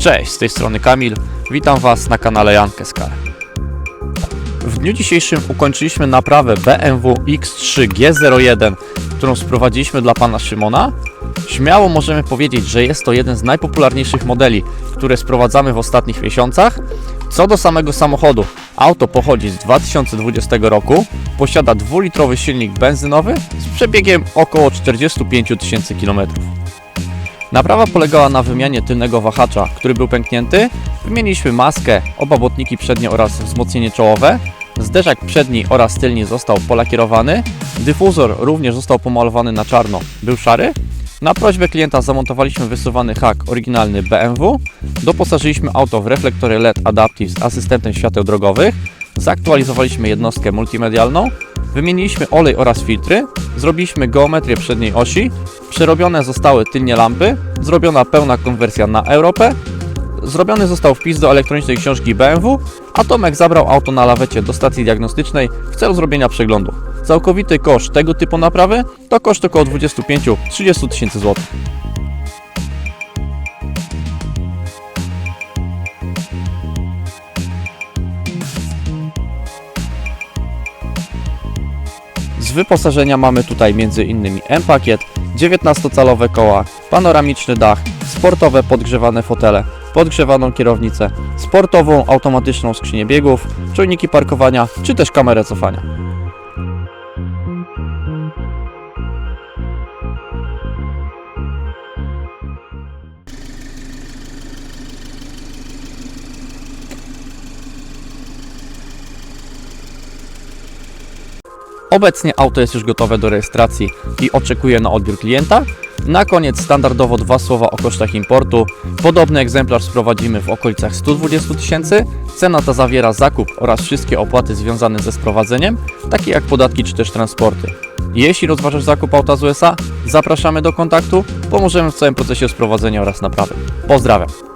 Cześć, z tej strony Kamil. Witam Was na kanale Jankę Skar. W dniu dzisiejszym ukończyliśmy naprawę BMW X3 G01, którą sprowadziliśmy dla pana Szymona. Śmiało możemy powiedzieć, że jest to jeden z najpopularniejszych modeli, które sprowadzamy w ostatnich miesiącach. Co do samego samochodu, auto pochodzi z 2020 roku, posiada dwulitrowy silnik benzynowy z przebiegiem około 45 tysięcy kilometrów. Naprawa polegała na wymianie tylnego wahacza, który był pęknięty. Wymieniliśmy maskę, oba błotniki przednie oraz wzmocnienie czołowe. Zderzak przedni oraz tylni został polakierowany. Dyfuzor również został pomalowany na czarno, był szary. Na prośbę klienta zamontowaliśmy wysuwany hak oryginalny BMW. Doposażyliśmy auto w reflektory LED Adaptive z asystentem świateł drogowych. Zaktualizowaliśmy jednostkę multimedialną. Wymieniliśmy olej oraz filtry. Zrobiliśmy geometrię przedniej osi. Przerobione zostały tylnie lampy. Zrobiona pełna konwersja na Europę. Zrobiony został wpis do elektronicznej książki BMW, a Tomek zabrał auto na lawecie do stacji diagnostycznej w celu zrobienia przeglądu. Całkowity koszt tego typu naprawy to koszt około 25-30 tysięcy złotych. Z wyposażenia mamy tutaj m.in. M-pakiet, 19-calowe koła, panoramiczny dach, sportowe podgrzewane fotele, podgrzewaną kierownicę, sportową automatyczną skrzynię biegów, czujniki parkowania czy też kamerę cofania. Obecnie auto jest już gotowe do rejestracji i oczekuje na odbiór klienta. Na koniec standardowo dwa słowa o kosztach importu. Podobny egzemplarz sprowadzimy w okolicach 120 tysięcy. Cena ta zawiera zakup oraz wszystkie opłaty związane ze sprowadzeniem, takie jak podatki czy też transporty. Jeśli rozważasz zakup auta z USA, zapraszamy do kontaktu, pomożemy w całym procesie sprowadzenia oraz naprawy. Pozdrawiam!